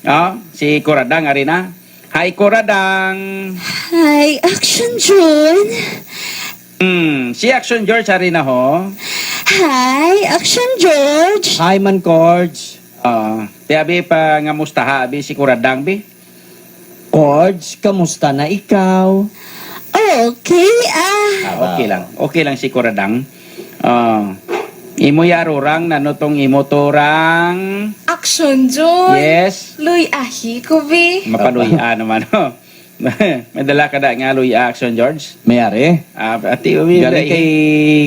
Oh, si Kuradang ari na. Hi Kuradang. Hi, Action June. Hmm, si Action George ari na ho. Hi, Action George. Hi man, Cords. Oh, ti abi pa nga mustaha abi si Kuradang bi. Cords, kamusta na ikaw? Okay, ah. Ah, okay lang. Okay lang si Kuradang. Oh. Imo yarurang nanotong imo torang. Action, June. Yes. Luy ahi ko, be. Mapaluya naman ho. Madala ka na nga luya action George. Mayari? Ah, ati umi. Galing kay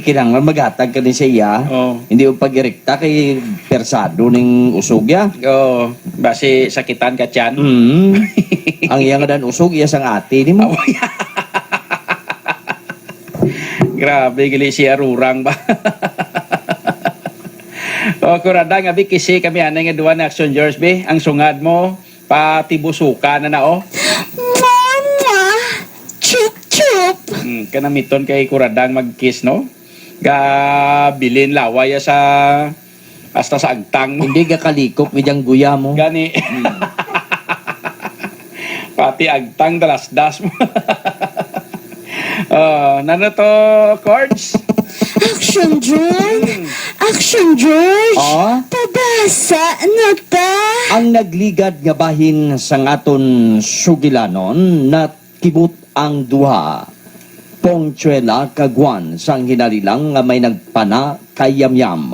kinanglan magatag ka ni sa iya. Oh. Hindi mo pag-irekta kay persado ning usog ya. Oh, basi sakitan ka tiyan. Hmm. Ang iya nga dan usog, iya sang ate ni mo. Grabe, gali si Arurang ba? O, kurada nga, bi, kisi kami anay nga duwa na action, George, bi. Ang sungad mo, patibusuka na na, oh. Mama. Chup, chup. Hmm, kanamiton kay kuradang mag-kiss, no? Ga, bilin laway sa, hasta sa agtang mo. Hindi ka kalikop midyang guya mo. Gani. Pati agtang dalas-das mo. oh, nano to, Cords? Action June. Action George. Ah? Pabasa na ta. Ang nagligad nga bahin sa ngaton sugilanon na kibot ang duha. Pongchuela kagwan sang hinalilang nga may nagpana kay yamyam.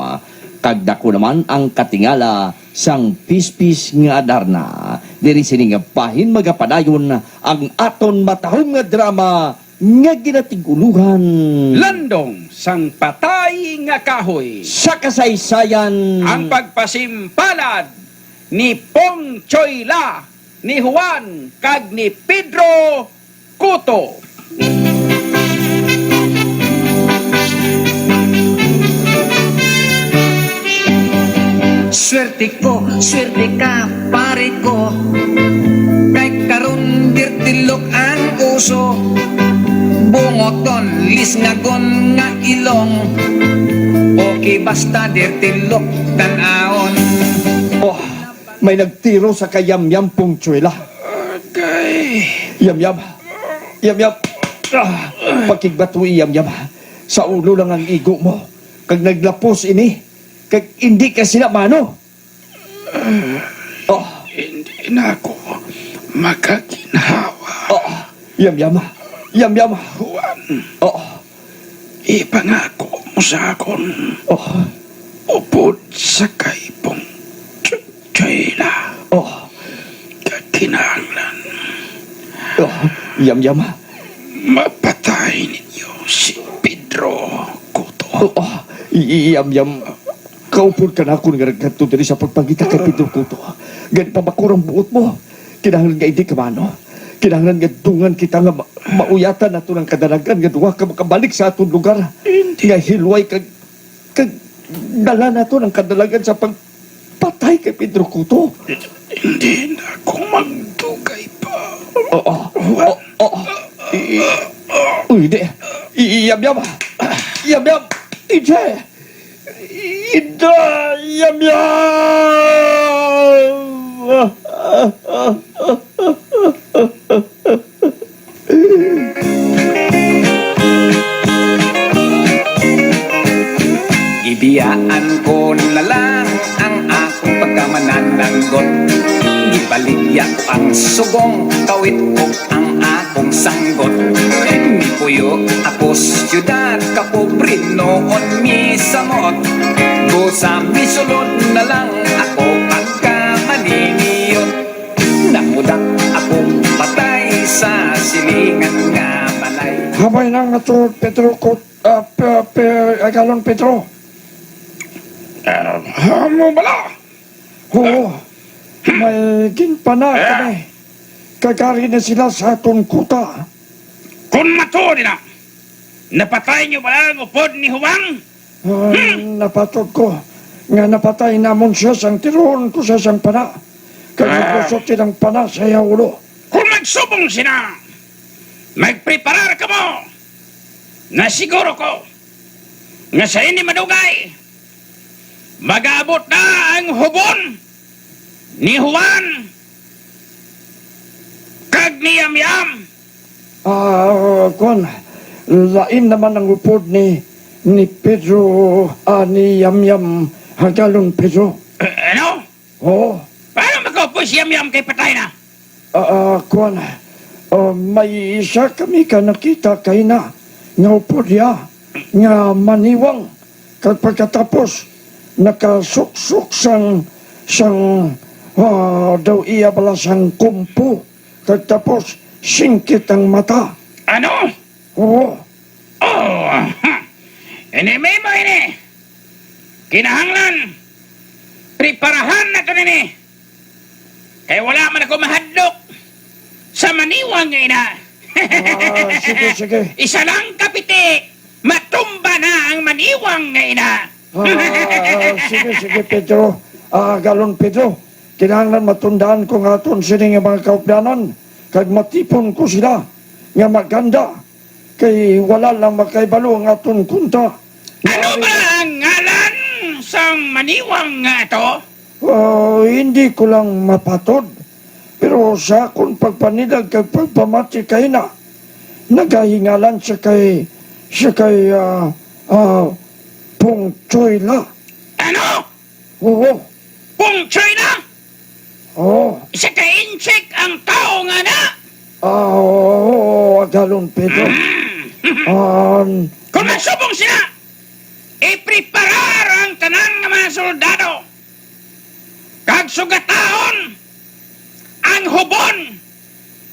Kagdako naman ang katingala sang pispis nga adarna. Diri sini nga bahin magapadayon ang aton matahong nga drama nga ginatiguluhan. Landong sang patay nga kahoy. sa kasaysayan Ang pagpasimpalad ni Pong Choyla, ni Juan, kag ni Pedro Cuto. Swerte ko, swerte ka, pare ko Kay karon dirtilok ang uso Bungoton, lisngagon nga ilong Okay basta dirtilok tanaon Oh, may nagtiro sa kayamyam pungtsuela. Okay. Yamyam. Yamyam. Ah, pakigbatwi yamyam. Sa ulo lang ang igo mo. Kag naglapos ini. Kag hindi ka sila mano. Oh, Hindi na ako makaginhawa. oh. Yamyam. Yamyam. Oh, ipangako mo sa akon oh, upod sa kay Pong Ch- Choyla. oh. Kakinahanglan, Oh, yamyam. mapatay ninyo si Pedro Cuto. Oh, oh. Yamyam. Kaupod ka na ako nga nagkanto diri sa pagpangita kay Pedro Couto. Gani pa makurang buot mo. Kinahanglan nga hindi ka mano. Kinahanglan nga dungan kita nga ma- mauyatan nato ng kadalagan nga duwa ka makabalik sa atong lugar. Nga hilway kag kag dala nato ng kadalagan sa pagpatay kay Pedro Couto. Hindi na ako magdugay pa. Oo. Oo. Oo. I- Uy, di. Iyam yam. Iyam yam. Ije. Ida. Yam yam. Ibiyaan ko na lang ang akong pagkamanananggot. Ibaligya ang sugong kawit ko ang akong sanggot. Ni puyo ako siyudad kapobre noon mi samot. Busa mi sulod na lang Habay na nga to, Pedro, ko, uh, pe, pe, agalon Pedro. Ano bala? Oo, may ginpana kami. Kagari na sila sa atong kuta. Kung maturi na, napatay niyo pala ang upod ni Huwang? Uh, napatod ko nga napatay namon siya sang tiroon ko sa sang pana. Kaya lusot silang pana sa iya ulo. Kung magsubong sina, magpreparar ka mo. Na siguro ko, nga sa ini madugay, mag-aabot na ang hubon ni Juan ni Yam Yam. Ah, kwan, lain naman ang upod ni ni Pedro, ah, ni Yam Yam, Hagalon Pedro. Eh, ano? Oh, Paano makaupo si Yam Yam kay patay na? ah, ah, kwan, ah, may isa kami ka nakita kay na, nga upod ya, nga maniwang, kag pagkatapos, nakasuksok sang, sang, ah, daw iya bala sang kumpo, kag tapos, singkit ang mata. Ano? Oo. Oh, ha. Ini may mo ini. Kinahanglan. Preparahan na to nini. Kaya wala man ako mahadlok sa maniwang ina. Ah, sige, sige. Isa lang kapiti. Matumba na ang maniwang ina. Ah, sige, sige, Pedro. Ah, galon, Pedro. Kinahanglan matundaan ko nga aton sini nga mga kaupdanan. Kag matipon ko sila. Nga maganda. Kay wala lang makaibalo ang aton kunta. ano ba ang ngalan sa maniwang nga ito? Ah, hindi ko lang mapatod. Pero sa akong pagpanilag kag pagpamati kay na, nagahingalan siya kay, siya kay, ah, ah, Pong Choy La. Ano? Oo, Kung China? oo. Isa ka insik ang tao nga na. Ah, oo, agalon, Pedro. Um, Kung nasubong sila, ipreparar ang tanang mga soldado. Kag sugataon ang hubon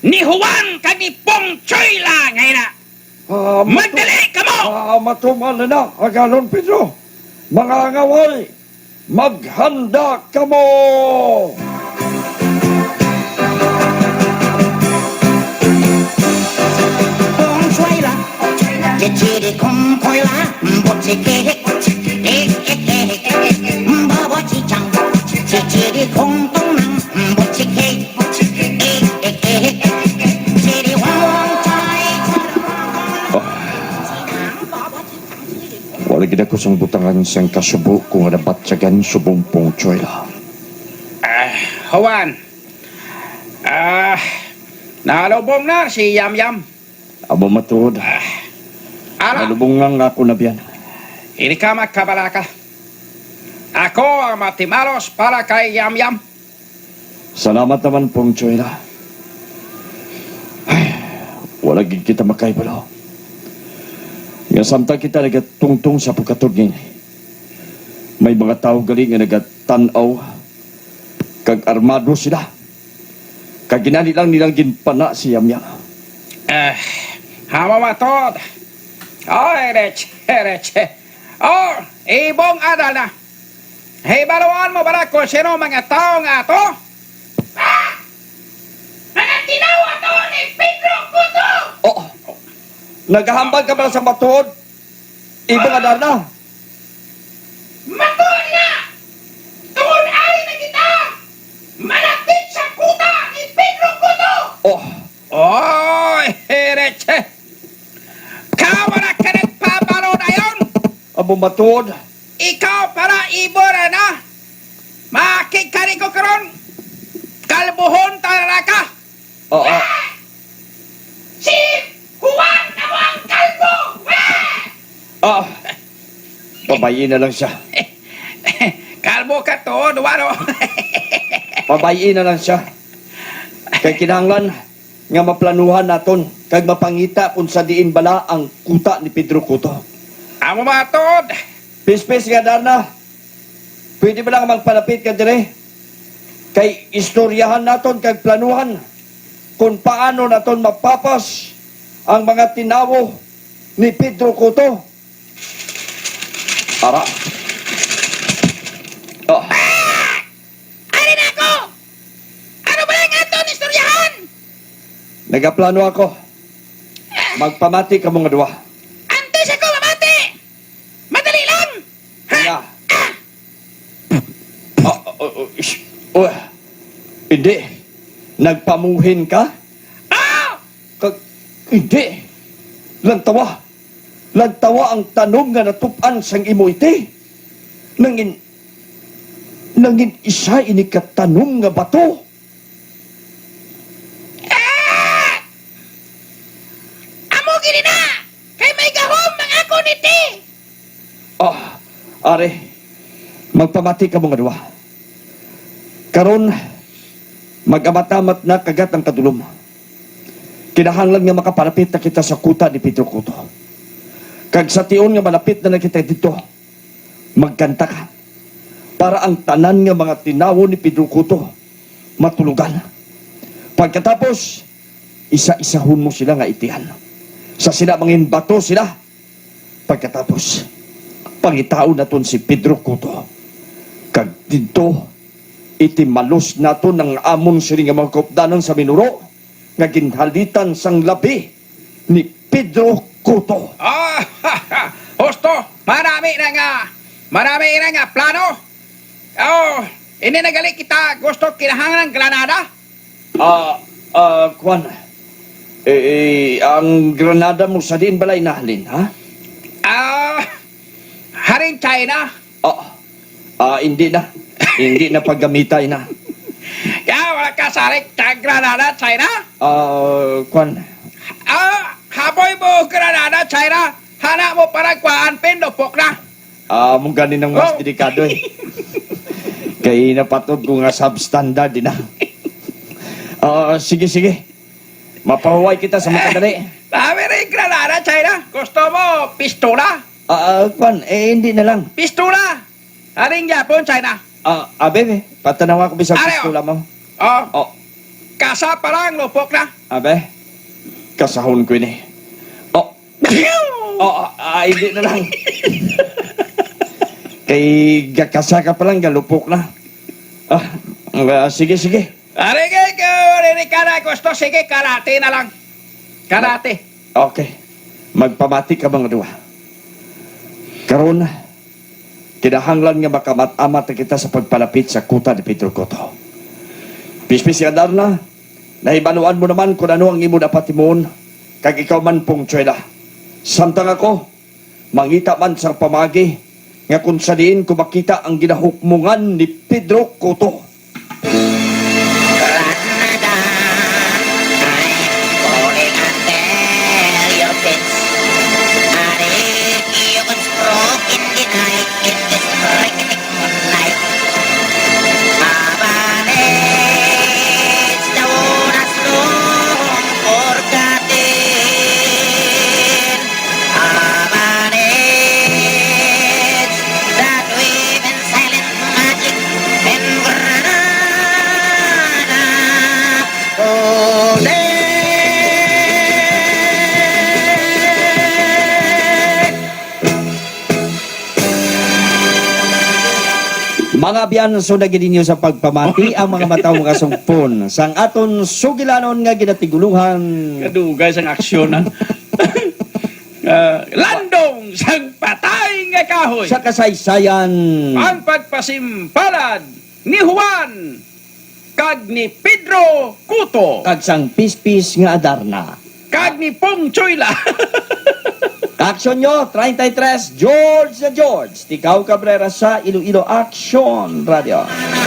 ni Juan kag ni Pong Choyla ngayon na. ah, matu- Magdali ka mo! ah, matumal na na, agalon, Pedro. Mga ngaway, maghanda ka mo! con xoay là chỉ chỉ đi không thôi là bột chỉ kê hết kê kê kê kê bơ bơ chỉ Wala gid ako sang butangan sang kasubo kung dapat sagan subong Pong Choy La. Ah, Juan. Ah, nalubong na si Yam Yam. Abo matuod, Ala, nalubong nga ako na biyan. hindi ka magkabalaka. Ako ang matimalos para kay Yam Yam. Salamat naman Pong Choy La. Ay, wala gid kita makaibalo. Nga samtang kita nagatungtong sa pagkatod ngayon. May mga tao gali nga nagatanaw kag armado sila. Kag ginali lang nilang ginpana si Yamyam. Eh, hama matod. Oh, ereche, ereche. Oh, ibong adal na. Hey, baluan mo bala kung sino mga tao nga to? Ah! Mga tinawa to ni Pedro Kuto! Oh, naghahambal ka pala sa matuod. Ibang adar na. Matod nga! Tuon ari na kita! Malapit sa kuta ni Pedro Kuto! Oh, Oh, ereche. Kawala ka nagpabalo na yon! abo matuod. Ikaw para ibora na. Makikari ko karon. Kalbuhon tara ka. Oh, oh. Si Juan Ah, pabayin na lang siya. kalbo ka to, duwaro. Pabayin na lang siya. Kay kinahanglan nga maplanuhan naton kag mapangita kung sa diin bala ang kuta ni Pedro Cotto. Amo matod. Pispis nga Darna. Pwede ba lang magpalapit ka dire? Kay istoryahan naton kag planuhan kung paano naton mapapas ang mga tinawo ni Pedro Cotto. Ara. Oh, Ari na ako. Ano ba lang ato ni istoryahan? nagaplano ako. Magpamati ka mga duwa. Antes ako mamati. Madali lang. Kaya. Oh, oh, oh, ish. Oh, hindi. Nagpamuhin ka? Oh, Kag, hindi. Lantawa. Nagtawa ang tanom nga natupan sang imo iti. Nangin, nangin isa ini katanom nga bato. Ah! Amo gini na! Kay may gahom ng ako niti! Oh, ah, are, magpamati ka mga duwa. Karon, magamatamat na kagat ang kadulom. Kinahanglan nga makaparapit na kita sa kuta ni Pedro Cotto. Kag sa tiyon nga malapit na na kita dito, magkanta ka. Para ang tanan nga mga tinawo ni Pedro Cotto, matulugan. Pagkatapos, isa-isahon mo sila nga itihan. Sa sila mangin bato sila. Pagkatapos, pangitao naton si Pedro Cotto. Kag dito, iti malos nato ng amon sini nga mga kopdanan sa minuro nga ginhalitan sang labi ni Pedro Cotto. Oh, Husto, marami na nga, marami na nga plano. Oh, ini nagali kita gusto kinahanglan ng Granada. Ah, ah, Kwan, eh, eh, ang granada mo sa din balay nahalin, ha? Ah, haring China. Ah, ah, hindi na. hindi na paggamitay na. Kaya wala ka sa Granada, China. Ah, Kwan, Ah, haboy mo Granada, China. Hana mo parang kwaan, pindopok na. ah, mong ganin ng mas Oh. delikado eh. Kaya napatod ko nga substandard din. Ah, sige, sige. Mapahuway kita sa makadali. Sabi rin Granada, China. Gusto mo pistola? Ah, ah, Kwan, eh, hindi na lang. Pistola. Haring Japon, China. Ah, abe, eh, patanawa ko bisang Are, pistula mo. Oh, Oh, kasa pa lang, lupok na. abe, kasahon ko ini. Oh, oh, ah, hindi na lang. Kay gakasa ka pa lang, galupok na. Ah, ah, sige, sige. Aring ka, aring ka na gusto. Sige, karate na lang. Karate. Okay. Magpamati ka mga duwa. Karon, kinahanglan nga makamat-amat na kita sa pagpalapit sa kuta ni Pedro Cotto. Pispis ka na, nahibaluan mo naman kung ano ang imo dapat timon, kag ikaw man pong tsuela. Samtang ako, mangita man sa pamagi, nga kung sa diin ko makita ang ginahukmungan ni Pedro Cotto. Mga biyan so ninyo sa pagpamati ang mga mataw mga sungpon sang aton sugilanon nga ginatiguluhan Kadugay sang aksyon na. Ah, landong sang patay nga kahoy. sa kasaysayan Ang pagpasimpalad ni Juan kag ni Pedro Cuto kag sang pispis nga adarna. kag ni Pong Choyla. Action nyo, 33, George na George. Tikaw Cabrera sa Iloilo Action Radio.